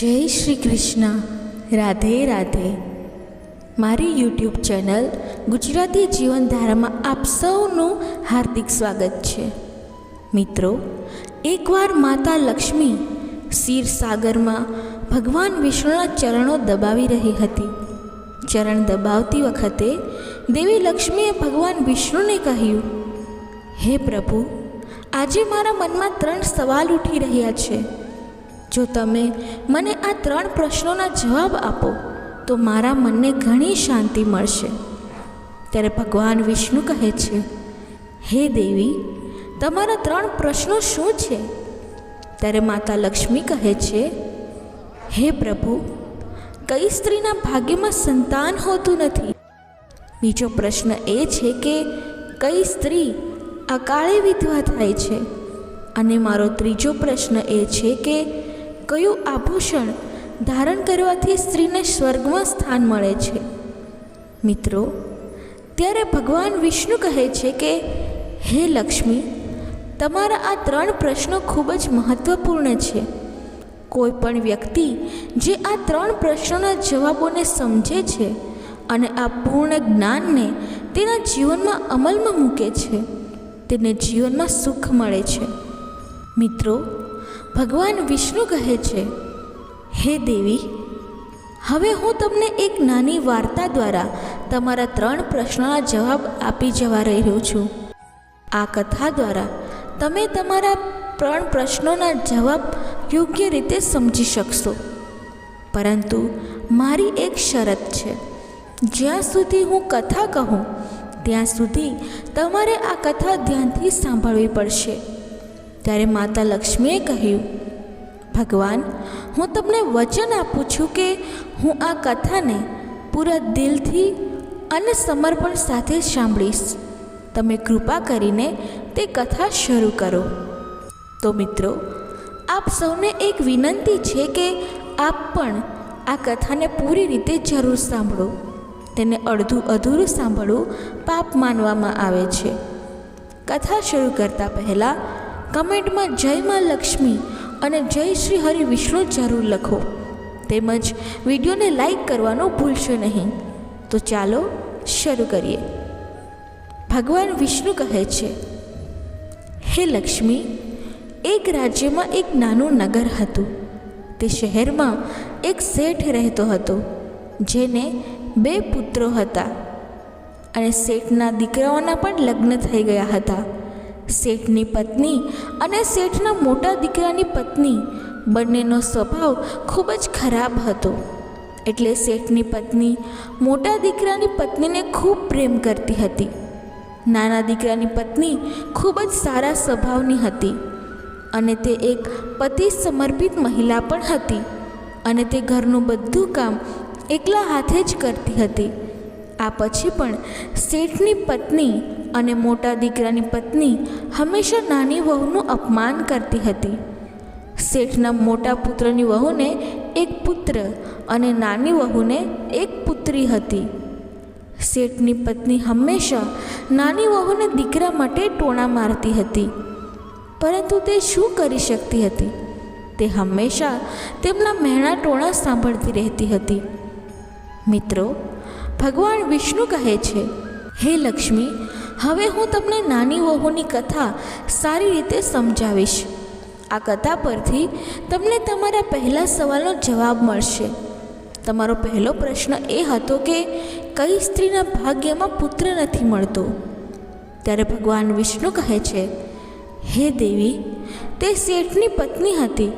જય શ્રી કૃષ્ણ. રાધે રાધે. મારી YouTube channel Gujarati જીવનધારામાં આપ સૌનું હાર્દિક સ્વાગત છે. મિત્રો, એકવાર માતા લક્ષ્મી ક્ષીરસાગરમાં ભગવાન વિષ્ણુના ચરણો દબાવી રહી હતી. ચરણ દબાવતી વખતે દેવી લક્ષ્મીએ ભગવાન વિષ્ણુને કહ્યું, હે પ્રભુ, આજે મારા મનમાં ત્રણ સવાલ ઉઠી રહ્યા છે. જો તમે મને આ ત્રણ પ્રશ્નોના જવાબ આપો, તો મારા મનને ઘણી શાંતિ મળશે. ત્યારે ભગવાન વિષ્ણુ કહે છે, હે દેવી, તમારા ત્રણ પ્રશ્નો શું છે? ત્યારે માતા લક્ષ્મી કહે છે, હે પ્રભુ, કઈ સ્ત્રીના ભાગ્યમાં સંતાન હોતું નથી? બીજો પ્રશ્ન એ છે કે કઈ સ્ત્રી અકાળે વિધવા થાય છે? અને મારો ત્રીજો પ્રશ્ન એ છે કે કયું આભૂષણ ધારણ કરવાથી સ્ત્રીને સ્વર્ગમાં સ્થાન મળે છે? મિત્રો, ત્યારે ભગવાન વિષ્ણુ કહે છે કે, હે લક્ષ્મી, તમારા આ ત્રણ પ્રશ્નો ખૂબ જ મહત્વપૂર્ણ છે. કોઈ પણ વ્યક્તિ જે આ ત્રણ પ્રશ્નોના જવાબોને સમજે છે અને આ પૂર્ણ જ્ઞાનને તેના જીવનમાં અમલમાં મૂકે છે, તેને જીવનમાં સુખ મળે છે. મિત્રો ભગવાન વિષ્ણુ કહે છે, હે દેવી, હવે હું તમને એક નાની વાર્તા દ્વારા તમારા ત્રણ પ્રશ્નોના જવાબ આપી જવા રહ્યો છું. આ કથા દ્વારા તમે તમારા ત્રણ પ્રશ્નોના જવાબ યોગ્ય રીતે સમજી શકશો. પરંતુ મારી એક શરત છે, જ્યાં સુધી હું કથા કહું, ત્યાં સુધી તમારે આ કથા ધ્યાનથી સાંભળવી પડશે. ત્યારે માતા લક્ષ્મીએ કહ્યું, ભગવાન, હું તમને વચન આપું છું કે હું આ કથાને પૂરા દિલથી અને સમર્પણ સાથે સાંભળીશ. તમે કૃપા કરીને તે કથા શરૂ કરો. તો મિત્રો, આપ સૌને એક વિનંતી છે કે આપ પણ આ કથાને પૂરી રીતે જરૂર સાંભળો. તેને અડધું અધૂરું સાંભળવું પાપ માનવામાં આવે છે. કથા શરૂ કરતાં પહેલાં કમેન્ટમાં જય માં લક્ષ્મી અને જય શ્રી હરિ વિષ્ણુ જરૂર લખો. તેમજ વિડીયોને લાઈક કરવાનું ભૂલશો નહીં. તો ચાલો શરૂ કરીએ. ભગવાન વિષ્ણુ કહે છે, હે લક્ષ્મી, એક રાજ્યમાં એક નાનું નગર હતું. તે શહેરમાં એક શેઠ રહેતો હતો, જેને બે પુત્રો હતા. અને શેઠના દીકરાઓના પણ લગ્ન થઈ ગયા હતા. શેઠની પત્ની અને શેઠના મોટા દીકરાની પત્ની. બંનેનો સ્વભાવ ખૂબ જ ખરાબ હતો. એટલે શેઠની પત્ની મોટા દીકરાની પત્નીને ખૂબ પ્રેમ કરતી હતી. નાના દીકરાની પત્ની ખૂબ જ સારા સ્વભાવની હતી અને તે એક પતિ સમર્પિત મહિલા પણ હતી અને તે ઘરનું બધું કામ એકલા હાથે જ કરતી હતી. આ પછી પણ શેઠની પત્ની અને મોટા દીકરાની પત્ની હંમેશા નાની વહુનું અપમાન કરતી હતી. શેઠના મોટા પુત્રની વહુને એક પુત્ર અને નાની વહુને એક પુત્રી હતી. શેઠની પત્ની હંમેશા નાની વહુને દીકરા માટે ટોણા મારતી હતી. પરંતુ તે શું કરી શકતી હતી? તે હંમેશા તેમના મહેણા ટોણા સાંભળતી રહેતી હતી. મિત્રો, ભગવાન વિષ્ણુ કહે છે, હે લક્ષ્મી હવે હું તમને નાની વહુની કથા સારી રીતે સમજાવીશ. આ કથા પરથી તમને તમારા પહેલા સવાલનો જવાબ મળશે. તમારો પહેલો પ્રશ્ન એ હતો કે કઈ સ્ત્રીના ભાગ્યમાં પુત્ર નથી મળતો? ત્યારે ભગવાન વિષ્ણુ કહે છે, હે દેવી, તે શેઠની પત્ની હતી.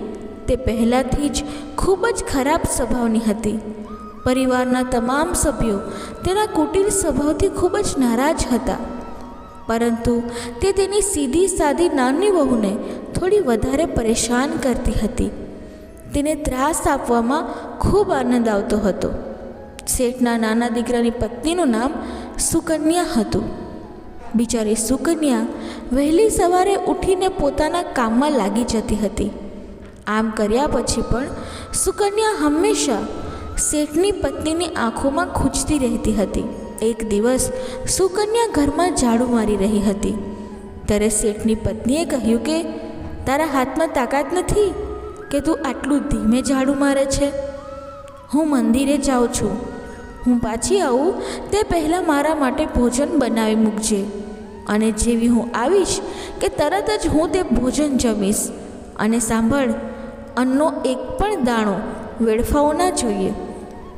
તે પહેલાંથી જ ખૂબ જ ખરાબ સ્વભાવની હતી. પરિવારના તમામ સભ્યો તેના કુટીર સ્વભાવથી ખૂબ જ નારાજ હતા. પરંતુ તે તેની સીધી સાદી નાની વહુને થોડી વધારે પરેશાન કરતી હતી. તેને ત્રાસ આપવામાં ખૂબ આનંદ આવતો હતો. શેઠના નાના દીકરાની પત્નીનું નામ સુકન્યા હતું. બિચારી સુકન્યા વહેલી સવારે ઉઠીને પોતાના કામમાં લાગી જતી હતી. આમ કર્યા પછી પણ સુકન્યા હંમેશા શેઠની પત્નીની આંખોમાં ખૂંચતી રહેતી હતી. એક દિવસ સુકન્યા ઘરમાં ઝાડુ મારી રહી હતી. ત્યારે શેઠની પત્નીએ કહ્યું કે, તારા હાથમાં તાકાત નથી કે તું આટલું ધીમે ઝાડુ મારે છે? હું મંદિરે જાઉં છું. હું પાછી આવું, તે પહેલાં મારા માટે ભોજન બનાવી મૂકજે. અને જેવી હું આવીશ કે તરત જ હું તે ભોજન જમીશ. અને સાંભળ, અન્નનો એક પણ દાણો વેડફાવો ના જોઈએ.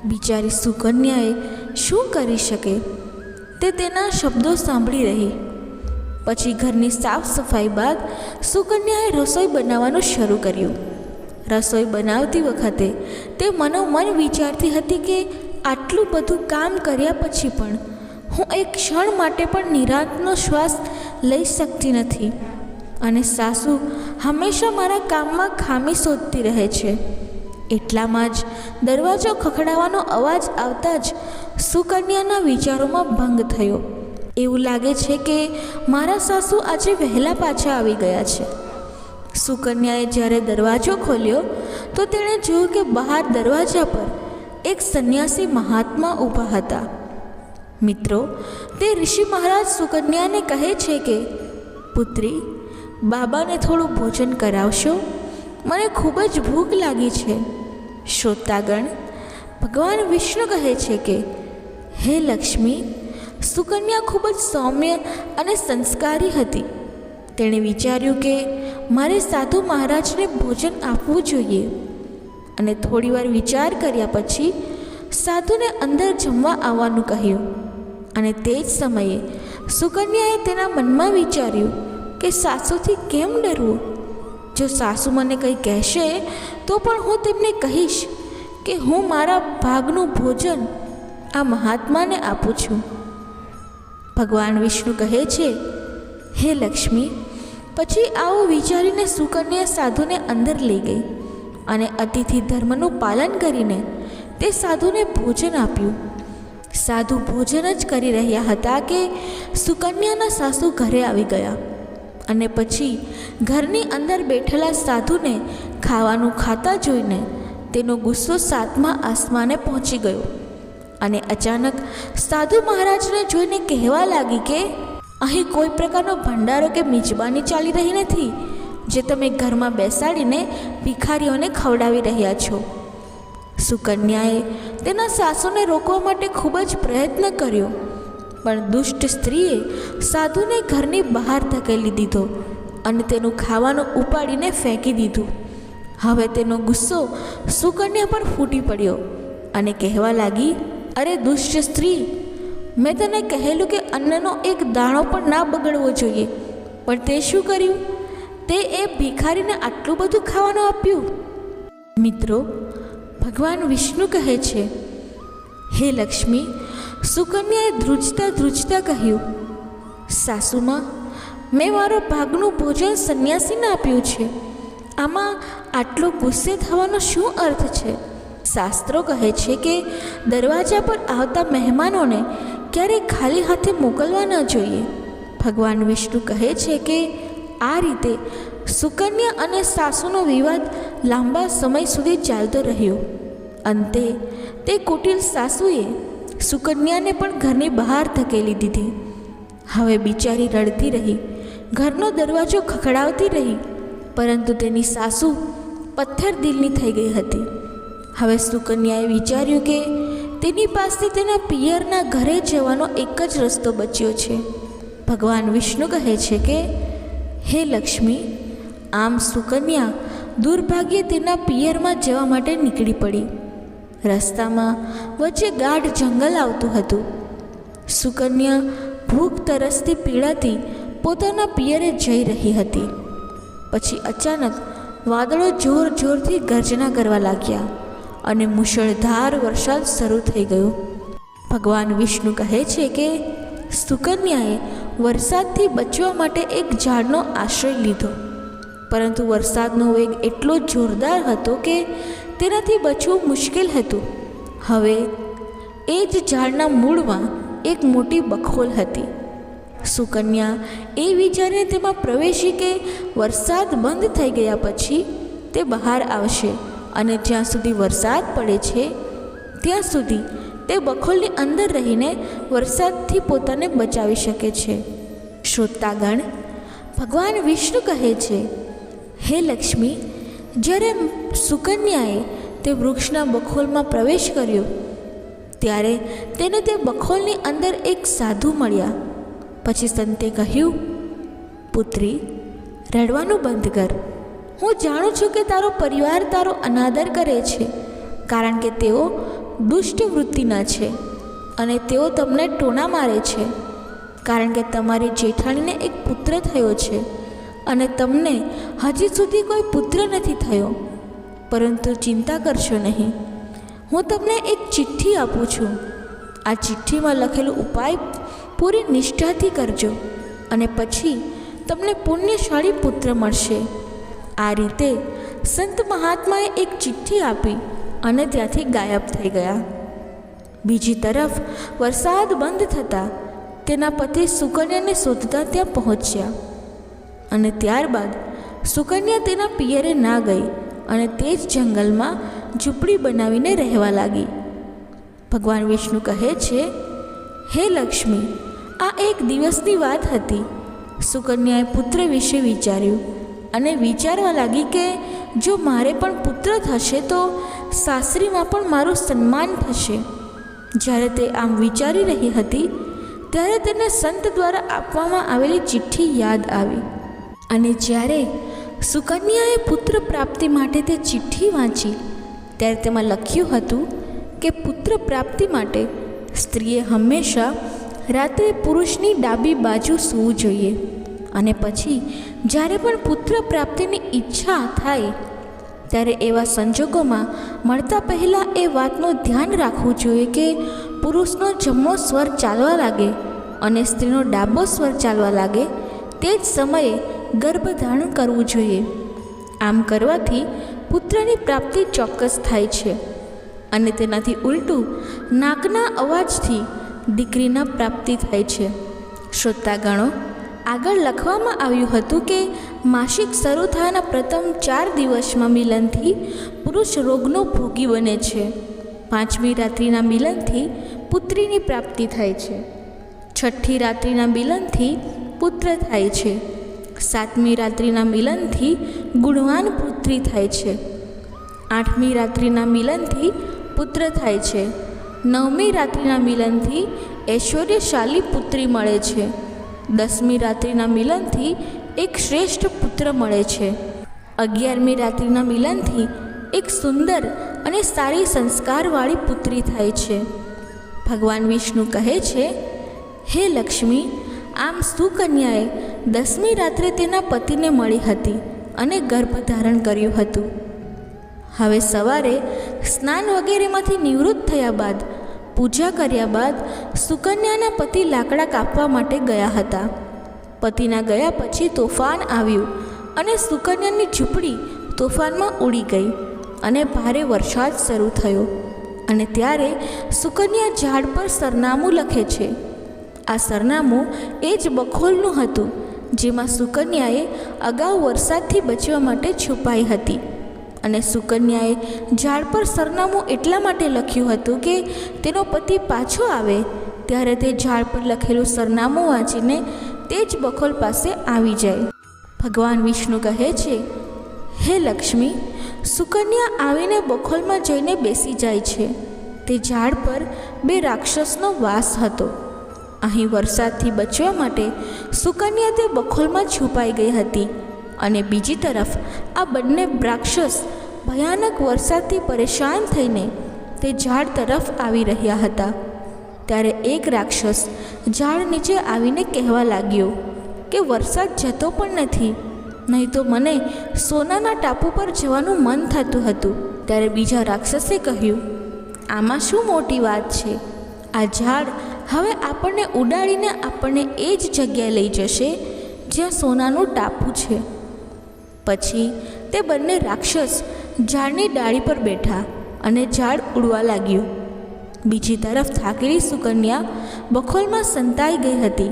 બિચારી સુકન્યાએ શું કરી શકે? તે તેના શબ્દો સાંભળી રહી. પછી ઘરની સાફ સફાઈ બાદ સુકન્યાએ રસોઈ બનાવવાનું શરૂ કર્યું. રસોઈ બનાવતી વખતે તે મનોમન વિચારતી હતી કે આટલું બધું કામ કર્યા પછી પણ હું એક ક્ષણ માટે પણ નિરાંતનો શ્વાસ લઈ શકતી નથી. અને સાસુ હંમેશા મારા કામમાં ખામી શોધતી રહે છે. એટલામાં જ દરવાજો ખખડાવાનો અવાજ આવતા જ સુકન્યાના વિચારોમાં ભંગ થયો. એવું લાગે છે કે મારા સાસુ આજે વહેલા પાછા આવી ગયા છે. સુકન્યાએ જ્યારે દરવાજો ખોલ્યો, તો તેણે જોયું કે બહાર દરવાજા પર એક સંન્યાસી મહાત્મા ઊભા હતા. મિત્રો, તે ઋષિ મહારાજ સુકન્યાને કહે છે કે, પુત્રી, બાબાને થોડું ભોજન કરાવશો? મને ખૂબ જ ભૂખ લાગી છે. શ્રોતાગણ, ભગવાન વિષ્ણુ કહે છે કે, હે લક્ષ્મી, સુકન્યા ખૂબ જ સૌમ્ય અને સંસ્કારી હતી. તેણે વિચાર્યું કે, મારે સાધુ મહારાજને ભોજન આપવું જોઈએ. અને થોડીવાર વિચાર કર્યા પછી, સાધુને અંદર જમવા આવવાનું કહ્યું. અને તે જ સમયે સુકન્યાએ તેના મનમાં વિચાર્યું કે સાસુથી કેમ ડરવું? જો સાસુ મને કંઈ કહેશે, તો પણ હું તેમને કહીશ કે હું મારા ભાગનું ભોજન આ મહાત્માને આપું છું. ભગવાન વિષ્ણુ કહે છે, હે લક્ષ્મી, પછી આવું વિચારીને સુકન્યા સાધુને અંદર લઈ ગઈ અને અતિથિ ધર્મનું પાલન કરીને તે સાધુને ભોજન આપ્યું. સાધુ ભોજન જ કરી રહ્યા હતા કે સુકન્યાના સાસુ ઘરે આવી ગયા. અને પછી ઘરની અંદર બેઠેલા સાધુને ખાવાનું ખાતા જોઈને તેનો ગુસ્સો સાતમા આસમાને પહોંચી ગયો. અને અચાનક સાધુ મહારાજને જોઈને કહેવા લાગી કે, અહીં કોઈ પ્રકારનો ભંડારો કે મિજબાની ચાલી રહી નથી, જે તમે ઘરમાં બેસાડીને ભિખારીઓને ખવડાવી રહ્યા છો. સુકન્યાએ તેના સાસુને રોકવા માટે ખૂબ જ પ્રયત્ન કર્યો. પણ દુષ્ટ સ્ત્રીએ સાધુને ઘરની બહાર ધકેલી દીધો અને તેનું ખાવાનું ઉપાડીને ફેંકી દીધું. હવે તેનો ગુસ્સો સુકન્યા પર ફૂટી પડ્યો અને કહેવા લાગી, અરે દુષ્ટ સ્ત્રી, મેં તને કહેલું કે અન્નનો એક દાણો પણ ના બગડવો જોઈએ. પણ તે શું કર્યું? તે એ ભિખારીને આટલું બધું ખાવાનું આપ્યું. મિત્રો, ભગવાન વિષ્ણુ કહે છે, હે લક્ષ્મી સુકન્યાએ ધ્રુજતા ધ્રુજતા કહ્યું, સાસુમાં, મેં મારો ભાગનું ભોજન સંન્યાસીને આપ્યું છે. આમાં આટલો ગુસ્સે થવાનો શું અર્થ છે? શાસ્ત્રો કહે છે કે દરવાજા પર આવતા મહેમાનોને ક્યારેય ખાલી હાથે મોકલવા ન જોઈએ. ભગવાન વિષ્ણુ કહે છે કે આ રીતે સુકન્યા અને સાસુનો વિવાદ લાંબા સમય સુધી ચાલતો રહ્યો. અંતે તે કુટિલ સાસુએ સુકન્યાને પણ ઘરની બહાર ધકેલી દીધી. હવે બિચારી રડતી રહી, ઘરનો દરવાજો ખખડાવતી રહી, પરંતુ તેની સાસુ પથ્થર દિલની થઈ ગઈ હતી. હવે સુકન્યાએ વિચાર્યું કે તેની પાસે તેના પિયરના ઘરે જવાનો એક જ રસ્તો બચ્યો છે. ભગવાન વિષ્ણુ કહે છે કે, હે લક્ષ્મી, આમ સુકન્યા દુર્ભાગ્યે તેના પિયરમાં જવા માટે નીકળી પડી. રસ્તામાં વચ્ચે ગાઢ જંગલ આવતું હતું. સુકન્યા ભૂખ તરસથી પીડાતી પોતાના પિયરે જઈ રહી હતી. પછી અચાનક વાદળો જોર જોરથી ગર્જના કરવા લાગ્યા અને મુશળધાર વરસાદ શરૂ થઈ ગયો. ભગવાન વિષ્ણુ કહે છે કે સુકન્યાએ વરસાદથી બચવા માટે એક ઝાડનો આશ્રય લીધો. પરંતુ વરસાદનો વેગ એટલો જોરદાર હતો કે તેનાથી બચવું મુશ્કેલ હતું. હવે એ જ ઝાડના મૂળમાં એક મોટી બખોલ હતી. સુકન્યા, એ વિચારીને તેમાં પ્રવેશી કે વરસાદ બંધ થઈ ગયા પછી તે બહાર આવશે અને જ્યાં સુધી વરસાદ પડે છે, ત્યાં સુધી તે બખોલની અંદર રહીને વરસાદથી પોતાને બચાવી શકે છે. શ્રોતાગણ, ભગવાન વિષ્ણુ કહે છે, હે લક્ષ્મી, જ્યારે સુકન્યાએ તે વૃક્ષના બખોલમાં પ્રવેશ કર્યો. ત્યારે તેને તે બખોલની અંદર એક સાધુ મળ્યા. પછી સંતે કહ્યું, પુત્રી, રડવાનું બંધ કર. હું જાણું છું કે તારો પરિવાર તારો અનાદર કરે છે, કારણ કે તેઓ દુષ્ટ વૃત્તિના છે અને તેઓ તમને ટોના મારે છે, કારણ કે તમારી જેઠાણીને એક પુત્ર થયો છે અને તમને હજી સુધી કોઈ પુત્ર નથી થયો. પરંતુ ચિંતા કરશો નહીં. હું તમને એક ચિઠ્ઠી આપું છું. આ ચિઠ્ઠીમાં લખેલો ઉપાય પૂરી નિષ્ઠાથી કરજો અને પછી તમને પુણ્યશાળી પુત્ર મળશે. આ રીતે સંત મહાત્માએ એક ચિઠ્ઠી આપી અને ત્યાંથી ગાયબ થઈ ગયા. બીજી તરફ વરસાદ બંધ થતાં તેના પતિ સુકન્યાને શોધતા ત્યાં પહોંચ્યા અને ત્યારબાદ સુકન્યા તેના પિયરે ના ગઈ. અને તે જ જંગલમાં ઝૂંપડી બનાવીને રહેવા લાગી. ભગવાન વિષ્ણુ કહે છે, હે લક્ષ્મી, આ એક દિવસની વાત હતી. સુકન્યાએ પુત્ર વિશે વિચાર્યું અને વિચારવા લાગી કે જો મારે પણ પુત્ર થશે તો સાસરીમાં પણ મારું સન્માન થશે. જ્યારે તે આમ વિચારી રહી હતી, ત્યારે તેને સંત દ્વારા આપવામાં આવેલી ચિઠ્ઠી યાદ આવી. અને જ્યારે સુકન્યાએ પુત્ર પ્રાપ્તિ માટે તે ચિઠ્ઠી વાંચી. ત્યારે તેમાં લખ્યું હતું કે પુત્ર પ્રાપ્તિ માટે સ્ત્રીએ હંમેશા રાત્રે પુરુષની ડાબી બાજુ સૂવું જોઈએ. અને પછી જ્યારે પણ પુત્ર પ્રાપ્તિની ઈચ્છા થાય, ત્યારે એવા સંજોગોમાં મળતા પહેલાં એ વાતનું ધ્યાન રાખવું જોઈએ કે પુરુષનો જમણો સ્વર ચાલવા લાગે અને સ્ત્રીનો ડાબો સ્વર ચાલવા લાગે. તે જ સમયે ગર્ભધારણ કરવું જોઈએ. આમ કરવાથી પુત્રની પ્રાપ્તિ ચોક્કસ થાય છે. અને તેનાથી ઉલટું નાકના અવાજથી દીકરીના પ્રાપ્તિ થાય છે. શ્રોતાગણો, આગળ લખવામાં આવ્યું હતું કે માસિક શરૂ થવાના પ્રથમ ચાર દિવસમાં મિલનથી પુરુષ રોગનો ભોગી બને છે. પાંચમી રાત્રિના મિલનથી પુત્રીની પ્રાપ્તિ થાય છે. છઠ્ઠી રાત્રિના મિલનથી પુત્ર થાય છે. સાતમી રાત્રિના મિલનથી ગુણવાન પુત્રી થાય છે. આઠમી રાત્રિના મિલનથી પુત્ર થાય છે. નવમી રાત્રિના મિલનથી ઐશ્વર્યશાલી પુત્રી મળે છે. દસમી રાત્રિના મિલનથી એક શ્રેષ્ઠ પુત્ર મળે છે. અગિયારમી રાત્રિના મિલનથી એક સુંદર અને સારી સંસ્કારવાળી પુત્રી થાય છે. ભગવાન વિષ્ણુ કહે છે, હે લક્ષ્મી આમ સુકન્યાએ દસમી રાત્રે તેના પતિને મળી હતી અને ગર્ભધારણ કર્યું હતું. હવે સવારે સ્નાન વગેરેમાંથી નિવૃત્ત થયા બાદ, પૂજા કર્યા બાદ સુકન્યાના પતિ લાકડા કાપવા માટે ગયા હતા. પતિના ગયા પછી તોફાન આવ્યું અને સુકન્યાની ઝૂંપડી તોફાનમાં ઉડી ગઈ અને ભારે વરસાદ શરૂ થયો અને ત્યારે સુકન્યા ઝાડ પર સરનામું લખે છે આ સરનામું એ જ બખોલનું હતું, જેમાં સુકન્યાએ અગાઉ વરસાદથી બચવા માટે છુપાઈ હતી. અને સુકન્યાએ ઝાડ પર સરનામું એટલા માટે લખ્યું હતું કે તેનો પતિ પાછો આવે, ત્યારે તે ઝાડ પર લખેલું સરનામું વાંચીને તે જ બખોલ પાસે આવી જાય. ભગવાન વિષ્ણુ કહે છે, હે લક્ષ્મી, સુકન્યા આવીને બખોલમાં જઈને બેસી જાય છે. તે ઝાડ પર બે રાક્ષસનો વાસ હતો. અહીં વરસાદથી બચવા માટે સુકન્યા તે બખોલમાં છુપાઈ ગઈ હતી અને બીજી તરફ આ બંને રાક્ષસ ભયાનક વરસાદથી પરેશાન થઈને તે ઝાડ તરફ આવી રહ્યા હતા. ત્યારે એક રાક્ષસ ઝાડ નીચે આવીને કહેવા લાગ્યો કે વરસાદ જતો પણ નથી, નહીં તો મને સોનાના ટાપુ પર જવાનું મન થતું હતું. ત્યારે બીજા રાક્ષસે કહ્યું, આમાં શું મોટી વાત છે? આ ઝાડ હવે આપણને ઉડાડીને આપણને એ જ જગ્યાએ લઈ જશે જ્યાં સોનાનું ટાપુ છે. પછી તે બંને રાક્ષસ ઝાડની ડાળી પર બેઠા અને ઝાડ ઉડવા લાગ્યું. બીજી તરફ થાકેલી સુકન્યા બખોલમાં સંતાઈ ગઈ હતી.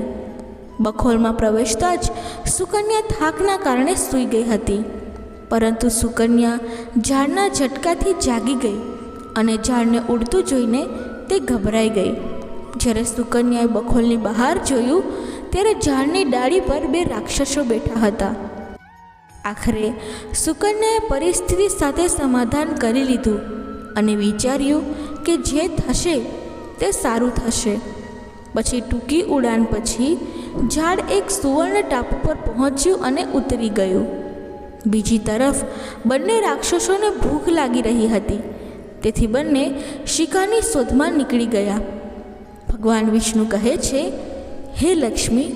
બખોલમાં પ્રવેશતા જ સુકન્યા થાકના કારણે સૂઈ ગઈ હતી. પરંતુ સુકન્યા ઝાડના ઝટકાથી જાગી ગઈ અને ઝાડને ઉડતું જોઈને તે ગભરાઈ ગઈ. જ્યારે સુકન્યાએ બખોલની બહાર જોયું, ત્યારે ઝાડની ડાળી પર બે રાક્ષસો બેઠા હતા. આખરે સુકન્યાએ પરિસ્થિતિ સાથે સમાધાન કરી લીધું અને વિચાર્યું કે જે થશે, તે સારું થશે. પછી ટૂંકી ઉડાન પછી ઝાડ એક સુવર્ણ ટાપુ પર પહોંચ્યું અને ઉતરી ગયું. બીજી તરફ બંને રાક્ષસોને ભૂખ લાગી રહી હતી. તેથી બંને શિકારની શોધમાં નીકળી ગયા. ભગવાન વિષ્ણુ કહે છે, હે લક્ષ્મી,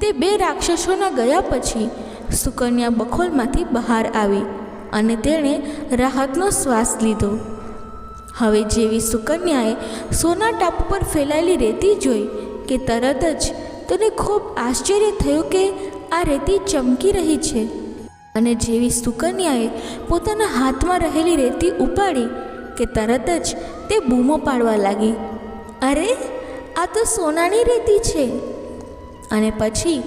તે બે રાક્ષસોના ગયા પછી સુકન્યા બખોલમાંથી બહાર આવી અને તેણે રાહતનો શ્વાસ લીધો. હવે જેવી સુકન્યાએ સોના ટાપુ પર ફેલાયેલી રેતી જોઈ કે તરત જ તેને ખૂબ આશ્ચર્ય થયું કે આ રેતી ચમકી રહી છે. અને જેવી સુકન્યાએ પોતાના હાથમાં રહેલી રેતી ઉપાડી કે તરત જ તે બૂમો પાડવા લાગી. અરે આ તો સોનાની રેતી છે. અને પછી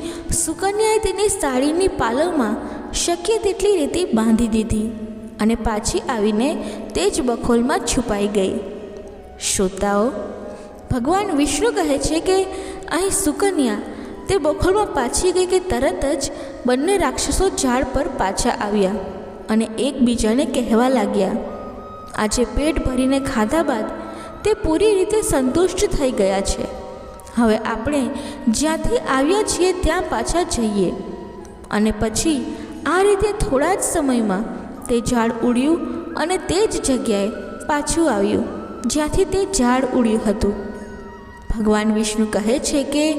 સુકન્યાએ તેની સાડીની પાલવમાં શક્ય તેટલી રેતી બાંધી દીધી અને પાછી આવીને તે જ બખોલમાં છુપાઈ ગઈ. શ્રોતાઓ, ભગવાન વિષ્ણુ કહે છે કે અહીં સુકન્યા તે બખોલમાં પાછી ગઈ કે તરત જ બંને રાક્ષસો ઝાડ પર પાછા આવ્યા અને એકબીજાને કહેવા લાગ્યા, આજે પેટ ભરીને ખાધા બાદ તે પૂરી રીતે સંતુષ્ટ થઈ ગયા છે. હવે આપણે જ્યાંથી આવ્યા છીએ ત્યાં પાછા જઈએ. અને પછી આ રીતે થોડા જ સમયમાં તે ઝાડ ઉડ્યું અને તે જ જગ્યાએ પાછું આવ્યું, જ્યાંથી તે ઝાડ ઉડ્યું હતું. ભગવાન વિષ્ણુ કહે છે કે,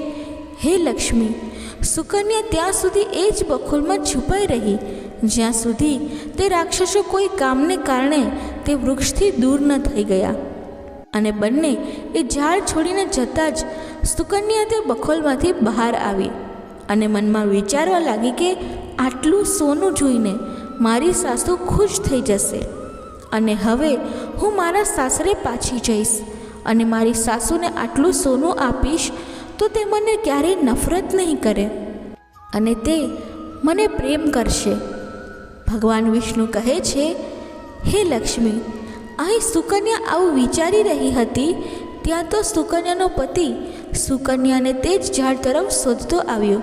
હે લક્ષ્મી, સુકન્યા ત્યાં સુધી એ જ બખોલમાં છુપાઈ રહી, જ્યાં સુધી તે રાક્ષસો કોઈ કામને કારણે તે વૃક્ષથી દૂર ન થઈ ગયા. અને બંને એ ઝાડ છોડીને જતાં જ સુકન્યા તે બખોલમાંથી બહાર આવી અને મનમાં વિચારવા લાગી કે આટલું સોનું જોઈને મારી સાસુ ખુશ થઈ જશે અને હવે હું મારા સાસરે પાછી જઈશ અને મારી સાસુને આટલું સોનું આપીશ તો તે મને ક્યારેય નફરત નહીં કરે અને તે મને પ્રેમ કરશે. ભગવાન વિષ્ણુ કહે છે, હે લક્ષ્મી અહીં સુકન્યા આવું વિચારી રહી હતી, ત્યાં તો સુકન્યાનો પતિ સુકન્યાને તે જ ઝાડ તરફ શોધતો આવ્યો.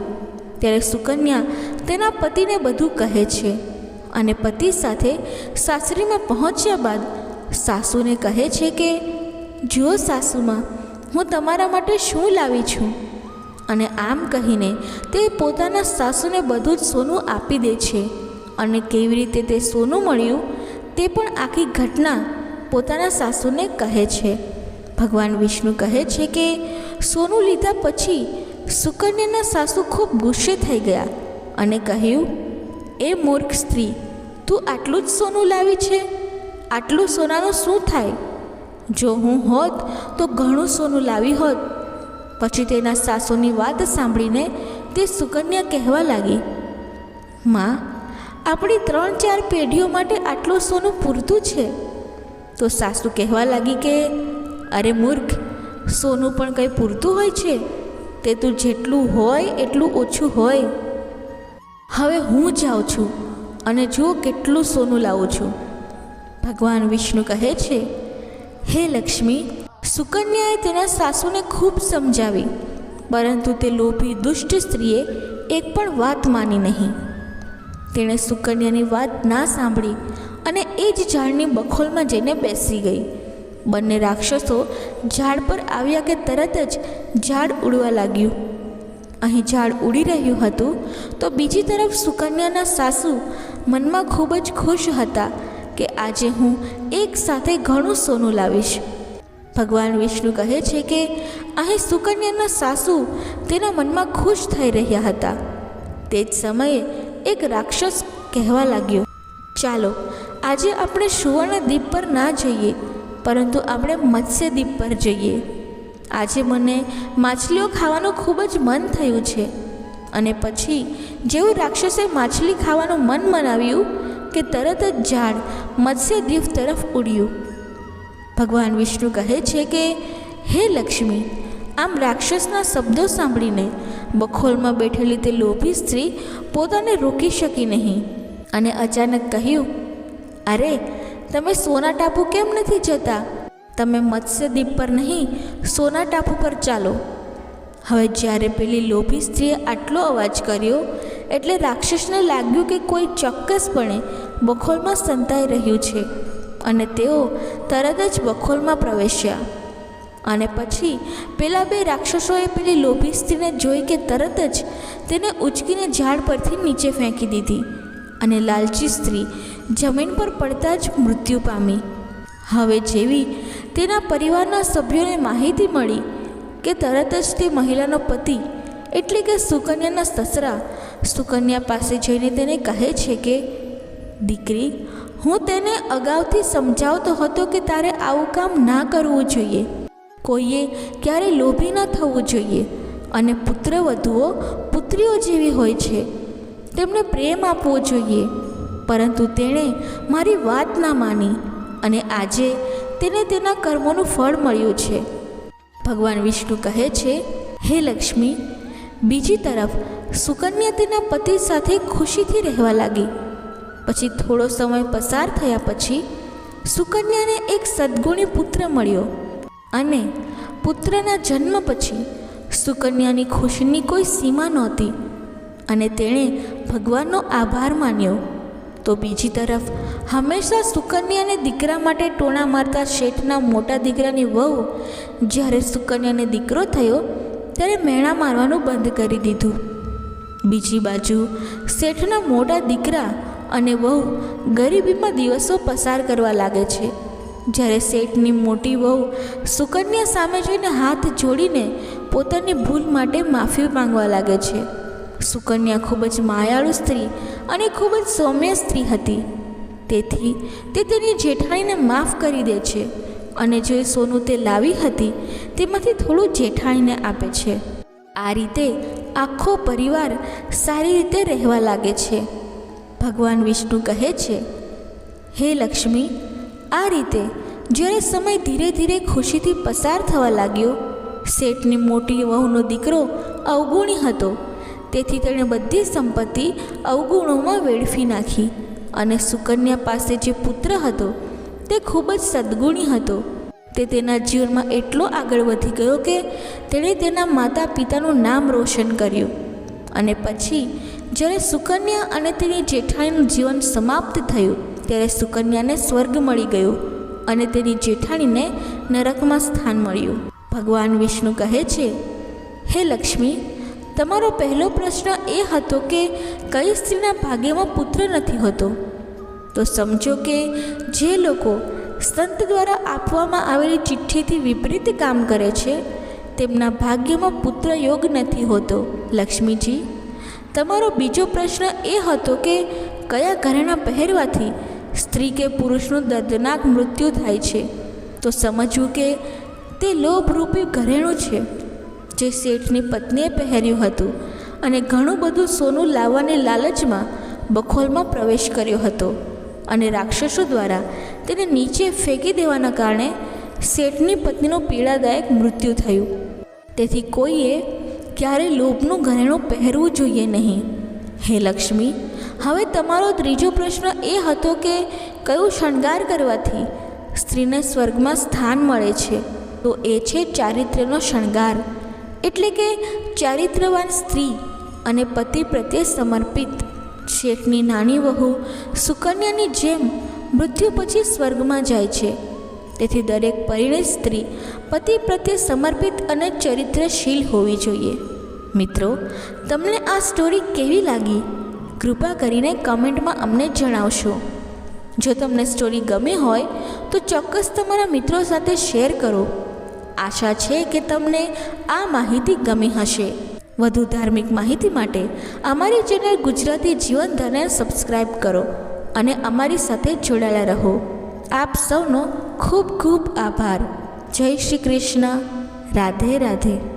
ત્યારે સુકન્યા તેના પતિને બધું કહે છે અને પતિ સાથે સાસરીમાં પહોંચ્યા બાદ સાસુને કહે છે કે, જુઓ સાસુમાં, હું તમારા માટે શું લાવી છું? અને આમ કહીને તે પોતાના સાસુને બધું જ સોનું આપી દે છે. અને કેવી રીતે તે સોનું મળ્યું તે પણ આખી ઘટના પોતાના સાસુને કહે છે. ભગવાન વિષ્ણુ કહે છે કે, સોનું લીધા પછી સુકન્યાના સાસુ ખૂબ ગુસ્સે થઈ ગયા અને કહ્યું, એ મૂર્ખ સ્ત્રી, તું આટલું જ સોનું લાવી છે? આટલું સોનાનું શું થાય? જો હું હોત તો ઘણું સોનું લાવી હોત. પછી તેના સાસુની વાત સાંભળીને તે સુકન્યા કહેવા લાગી, માં, આપણી ત્રણ ચાર પેઢીઓ માટે આટલું સોનું પૂરતું છે. તો સાસુ કહેવા લાગી કે, અરે મૂર્ખ, સોનું પણ કંઈ પૂરતું હોય છે? તે તું જેટલું હોય, એટલું ઓછું હોય. હવે હું જાઉં છું અને જુઓ કેટલું સોનું લાવું છું. ભગવાન વિષ્ણુ કહે છે, હે લક્ષ્મી, સુકન્યાએ તેના સાસુને ખૂબ સમજાવી, પરંતુ તે લોભી દુષ્ટ સ્ત્રીએ એક પણ વાત માની નહીં. તેણે સુકન્યાની વાત ના સાંભળી અને એ જ ઝાડની બખોલમાં જઈને બેસી ગઈ. બંને રાક્ષસો ઝાડ પર આવ્યા કે તરત જ ઝાડ ઉડવા લાગ્યું. અહીં ઝાડ ઉડી રહ્યું હતું તો બીજી તરફ સુકન્યાના સાસુ મનમાં ખૂબ જ ખુશ હતા કે આજે હું એક સાથે ઘણું સોનું લાવીશ. ભગવાન વિષ્ણુ કહે છે કે અહીં સુકન્યાના સાસુ તેના મનમાં ખુશ થઈ રહ્યા હતા. તે જ સમયે એક રાક્ષસ કહેવા લાગ્યો, ચાલો આજે આપણે સુવર્ણ દીપ પર ના જઈએ, પરંતુ આપણે મત્સ્ય દીપ પર જઈએ. આજે મને માછલીઓ ખાવાનું ખૂબ જ મન થયું છે. અને પછી જેવું રાક્ષસે માછલી ખાવાનું મન મનાવ્યું કે તરત જ ઝાડ મત્સ્ય દ્વીપ તરફ ઉડ્યું. ભગવાન વિષ્ણુ કહે છે કે, હે લક્ષ્મી, આમ રાક્ષસના શબ્દો સાંભળીને બખોલમાં બેઠેલી તે લોભી સ્ત્રી પોતાને રોકી શકી નહીં. અને અચાનક કહ્યું અરે, તમે સોના ટાપુ કેમ નથી જતા? તમે મત્સ્યદ્વીપ પર નહીં, સોના ટાપુ પર ચાલો. હવે જ્યારે પેલી લોભી સ્ત્રીએ આટલો અવાજ કર્યો, એટલે રાક્ષસને લાગ્યું કે કોઈ ચોક્કસપણે બખોલમાં સંતાઈ રહ્યું છે અને તેઓ તરત જ બખોલમાં પ્રવેશ્યા. અને પછી પેલા બે રાક્ષસોએ પેલી લોભી સ્ત્રીને જોઈ કે તરત જ તેને ઉચકીને ઝાડ પરથી નીચે ફેંકી દીધી. અને લાલચી સ્ત્રી જમીન પર પડતા જ મૃત્યુ પામી. હવે જેવી તેના પરિવારના સભ્યોને માહિતી મળી કે તરત જ તે મહિલાનો પતિ, એટલે કે સુકન્યાના સસરા, સુકન્યા પાસે જઈને તેને કહે છે કે, દીકરી, હું તેને અગાઉથી સમજાવતો હતો કે તારે આવું કામ ના કરવું જોઈએ. કોઈએ ક્યારે લોભી ન થવું જોઈએ. અને પુત્રવધુઓ પુત્રીઓ જેવી હોય છે. તેમને પ્રેમ આપવો જોઈએ. પરંતુ તેણે મારી વાત ના માની અને આજે તેને તેના કર્મોનું ફળ મળ્યું છે. ભગવાન વિષ્ણુ કહે છે, હે લક્ષ્મી, બીજી તરફ સુકન્યા તેના પતિ સાથે ખુશીથી રહેવા લાગી. પછી થોડો સમય પસાર થયા પછી સુકન્યાને એક સદ્ગુણી પુત્ર મળ્યો અને પુત્રના જન્મ પછી સુકન્યાની ખુશીની કોઈ સીમા નહોતી. અને તેણે ભગવાનનો આભાર માન્યો. તો બીજી તરફ, હંમેશા સુકન્યાને દીકરા માટે ટોણા મારતા શેઠના મોટા દીકરાની વહુ જ્યારે સુકન્યાને દીકરો થયો, ત્યારે મેણા મારવાનું બંધ કરી દીધું. બીજી બાજુ, શેઠના મોટા દીકરા અને વહુ ગરીબીમાં દિવસો પસાર કરવા લાગે છે. જ્યારે શેઠની મોટી વહુ સુકન્યા સામે જોઈને હાથ જોડીને પોતાની ભૂલ માટે માફી માંગવા લાગે છે. સુકન્યા ખૂબ જ માયાળુ સ્ત્રી અને ખૂબ જ સૌમ્ય સ્ત્રી હતી. તેથી તે તેની જેઠાણીને માફ કરી દે છે અને જે સોનું તે લાવી હતી તેમાંથી થોડું જેઠાણીને આપે છે. આ રીતે આખો પરિવાર સારી રીતે રહેવા લાગે છે. ભગવાન વિષ્ણુ કહે છે, હે લક્ષ્મી, આ રીતે જ્યારે સમય ધીરે ધીરે ખુશીથી પસાર થવા લાગ્યો, શેઠની મોટી વહુનો દીકરો અવગુણી હતો. તેથી તેણે બધી સંપત્તિ અવગુણોમાં વેડફી નાખી અને સુકન્યા પાસે જે પુત્ર હતો, તે ખૂબ જ સદ્ગુણી હતો. તે તેના જીવનમાં એટલો આગળ વધી ગયો કે તેણે તેના માતા પિતાનું નામ રોશન કર્યું અને પછી જ્યારે સુકન્યા અને તેની જેઠાણીનું જીવન સમાપ્ત થયું, ત્યારે સુકન્યાને સ્વર્ગ મળી ગયું અને તેની જેઠાણીને નરકમાં સ્થાન મળ્યું. ભગવાન વિષ્ણુ કહે છે, હે લક્ષ્મી તમારો પહેલો પ્રશ્ન એ હતો કે કઈ સ્ત્રીના ભાગ્યમાં પુત્ર નથી હોતો? તો સમજો કે જે લોકો સંત દ્વારા આપવામાં આવેલી ચિઠ્ઠીથી વિપરીત કામ કરે છે, તેમના ભાગ્યમાં પુત્ર યોગ નથી હોતો. લક્ષ્મીજી, તમારો બીજો પ્રશ્ન એ હતો કે કયા ઘરેણાં પહેરવાથી સ્ત્રી કે પુરુષનું દર્દનાક મૃત્યુ થાય છે? તો સમજવું કે તે લોભરૂપી ઘરેણું છે. જે શેઠની પત્નીએ પહેર્યું હતું અને ઘણું બધું સોનું લાવવાની લાલચમાં બખોલમાં પ્રવેશ કર્યો હતો અને રાક્ષસો દ્વારા તેને નીચે ફેંકી દેવાના કારણે શેઠની પત્નીનું પીડાદાયક મૃત્યુ થયું. તેથી કોઈએ ક્યારે લોભનું ઘરેણું પહેરવું જોઈએ નહીં. હે લક્ષ્મી, હવે તમારો ત્રીજો પ્રશ્ન એ હતો કે કયું શણગાર કરવાથી સ્ત્રીને સ્વર્ગમાં સ્થાન મળે છે? તો એ છે ચારિત્ર્યનો શણગાર. એટલે કે ચારિત્રવાન સ્ત્રી અને પતિ પ્રત્યે સમર્પિત. શેખની નાની વહુ સુકન્યાની જેમ મૃત્યુ પછી સ્વર્ગમાં જાય છે. તેથી દરેક પરિણિત સ્ત્રી પતિ પ્રત્યે સમર્પિત અને ચરિત્રશીલ હોવી જોઈએ. મિત્રો, તમને આ સ્ટોરી કેવી લાગી? કૃપા કરીને કમેન્ટમાં અમને જણાવશો. જો તમને સ્ટોરી ગમી હોય, તો ચોક્કસ તમારા મિત્રો સાથે શેર કરો. આશા છે કે તમને આ માહિતી ગમી હશે. વધુ ધાર્મિક માહિતી માટે અમારી ચેનલ ગુજરાતી જીવન ધારને સબસ્ક્રાઈબ કરો અને અમારી સાથે જોડાયેલા રહો. આપ સૌનો ખૂબ ખૂબ આભાર. જય શ્રી કૃષ્ણ. રાધે રાધે.